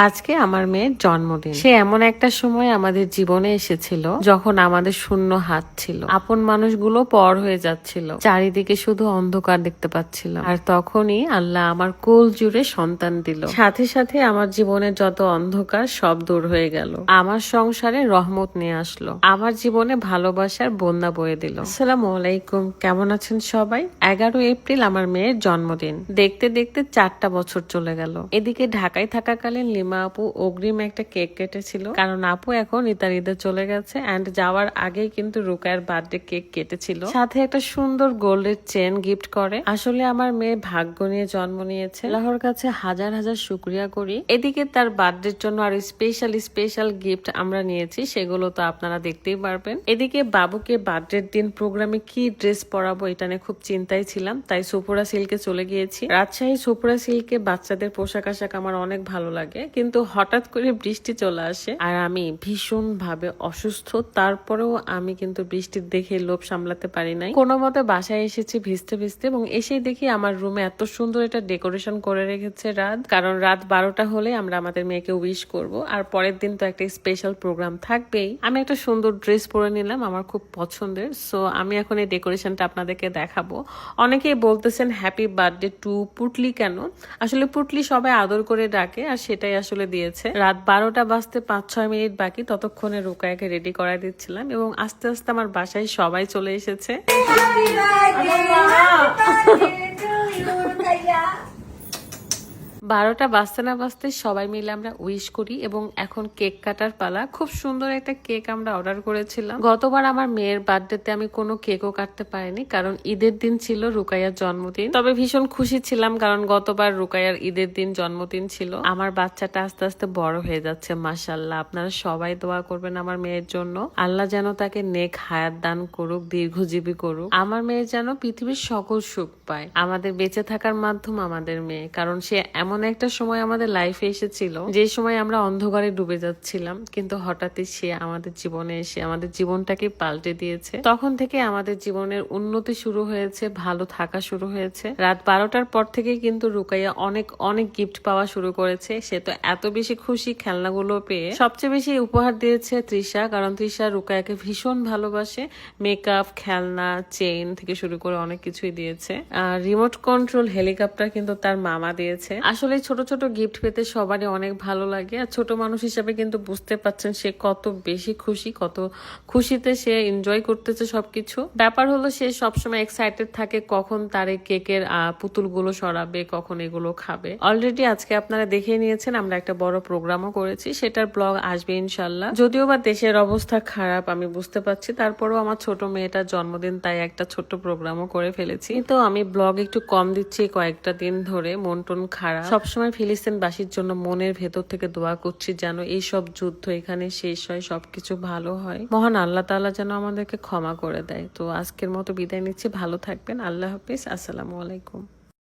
আজকে আমার মেয়ের জন্মদিন। সে এমন একটা সময় আমাদের জীবনে এসেছিল যখন আমাদের শূন্য হাত ছিল। আপন মানুষগুলো পর হয়ে যাচ্ছিল। চারিদিকে শুধু অন্ধকার দেখতে পাচ্ছিলাম। আর তখনই আল্লাহ আমার কোল জুড়ে সন্তান দিল। সাথে সাথে আমার জীবনের যত অন্ধকার সব দূর হয়ে গেল। আমার সংসারে রহমত নিয়ে আসলো। আমার জীবনে ভালোবাসার বন্যা বয়ে দিল। আসসালামু আলাইকুম। কেমন আছেন সবাই? এগারো এপ্রিল আমার মেয়ের জন্মদিন। দেখতে দেখতে চারটা বছর চলে গেল। এদিকে ঢাকায় থাকাকালীন লিমা আপু অগ্রিম একটা কেক কেটেছিল। কারণ আপু এখন ইতালিতে চলে গেছে অ্যান্ড যাওয়ার আগেই কিন্তু রুকায়ের বার্থডে কেক কেটেছিল। সাথে একটা সুন্দর গোল্ডের চেন গিফট করে। আসলে আমার মেয়ে ভাগ্য নিয়ে জন্ম নিয়েছে। আল্লাহর কাছে হাজার হাজার শুক্রিয়া করি। এদিকে তার বার্থডের জন্য আর স্পেশাল স্পেশাল গিফট আমরা নিয়েছি সেগুলো তো আপনারা দেখতেই পারবেন। এদিকে বাবুকে বার্থডের দিন প্রোগ্রামে কি ড্রেস পরাবো এটা নিয়ে খুব চিন্তায় ছিলাম তাই সুপুরা সিল্কে চলে গিয়েছি। রাজশাহী সুপুরা সিল্কে বাচ্চাদের পোশাক আশাক আমার অনেক ভালো লাগে কিন্তু হঠাৎ করে বৃষ্টি চলে আসে আর আমি ভীষণ ভাবে অসুস্থ। তারপরেও আমি কিন্তু বৃষ্টির দেখে লোভ সামলাতে পারি নাই। কোনো মতে বাসায় এসেছি ভিজতে ভিজতে এবং এসেই দেখি আমার রুমে এত সুন্দর এটা ডেকোরেশন করে রেখেছে রাত। কারণ রাত বারোটা হলে আমরা আমাদের মেয়েকে উইশ করব আর পরের দিন তো একটা স্পেশাল প্রোগ্রাম থাকবেই। আমি একটা সুন্দর ড্রেস পরে নিলাম, আমার খুব পছন্দের। সো আমি এখন এই ডেকোরেশনটা আপনাদেরকে দেখাবো। অনেকেই বলতেছেন হ্যাপি বার্থডে টু পুটলি কেন? আসলে পুটলি সবাই আদর করে ডাকে আর সেটাই আসলে দিয়েছে। রাত বারোটা বাজতে পাঁচ ছয় মিনিট বাকি, ততক্ষণে রুকায়াকে রেডি করাই দিচ্ছিলাম এবং আস্তে আস্তে আমার বাসায় সবাই চলে এসেছে। বারোটা বাজতে না বাজতে সবাই মিলে আমরা উইশ করি এবং এখন কেক কাটার পালা। খুব সুন্দর একটা কেক আমরা অর্ডার করেছিলাম। গতবার আমার মেয়ের বার্থডেতে আমি কোনো কেকও কাটতে পারিনি, কারণ ঈদের দিন ছিল রুকাইয়ার জন্মদিন। তবে ভীষণ খুশি ছিলাম, কারণ গতবার রুকাইয়ার ঈদের দিন জন্মদিন ছিল। আমার বাচ্চাটা আস্তে আস্তে বড় হয়ে যাচ্ছে মাসাল্লাহ আপনারা সবাই দোয়া করবেন আমার মেয়ের জন্য। আল্লাহ যেন তাকে নেক হায়াত দান করুক, দীর্ঘজীবী করুক। আমার মেয়ে যেন পৃথিবীর সকল সুখ পায়। আমাদের বেঁচে থাকার মাধ্যম আমাদের মেয়ে, কারণ সে এমন একটা সময় আমাদের লাইফে এসেছিল, যে সময় আমরা অন্ধকারে ডুবে যাচ্ছিলাম, কিন্তু হঠাৎই সে আমাদের জীবনে এসে আমাদের জীবনটাকে পাল্টে দিয়েছে। তখন থেকে আমাদের জীবনের উন্নতি শুরু হয়েছে, ভালো থাকা শুরু হয়েছে। রাত বারোটার পর থেকে কিন্তু রুকাইয়া অনেক অনেক গিফট পাওয়া শুরু করেছে। সে তো এত বেশি খুশি খেলনাগুলো পেয়ে। সবচেয়ে বেশি উপহার দিয়েছে তৃষা, কারণ তৃষা রুকায়াকে ভীষণ ভালোবাসে। মেকআপ খেলনা চেইন থেকে শুরু করে অনেক কিছুই দিয়েছে। আর রিমোট কন্ট্রোল হেলিকপ্টার কিন্তু তার মামা দিয়েছে। আসলে ছোট ছোট গিফট পেতে সবারই অনেক ভালো লাগে। আর ছোট মানুষ হিসাবে কিন্তু বুঝতে পাচ্ছেন সে কত বেশি খুশি, কত খুশিতে সে এনজয় করতেছে সবকিছু। ব্যাপার হলো সে সবসময় এক্সাইটেড থাকে কখন তার এই কেকের পুতুলগুলো সরাবে, কখন এগুলো খাবে। অলরেডি আজকে আপনারা দেখে নিয়েছেন, আমরা একটা বড় প্রোগ্রামও করেছি। সেটার ব্লগ আসবে ইনশাল্লাহ। যদিও বা দেশের অবস্থা খারাপ, আমি বুঝতে পারছি। তারপরেও আমার ছোট মেয়েটার জন্মদিন, তাই একটা ছোট্ট প্রোগ্রামও করে ফেলেছি। তো আমি ব্লগ একটু কম দিচ্ছি কয়েকটা দিন ধরে মন টন খারাপ। সবসময় ফিলিস্তিনবাসীর জন্য মনের ভেতর থেকে দোয়া করছি যেন এইসব যুদ্ধ এখানে শেষ হয়, সবকিছু ভালো হয়। মহান আল্লাহ তালা যেন আমাদেরকে ক্ষমা করে দেয়। তো আজকের মতো বিদায় নিচ্ছি। ভালো থাকবেন। আল্লাহ হাফিজ। আসসালামু আলাইকুম।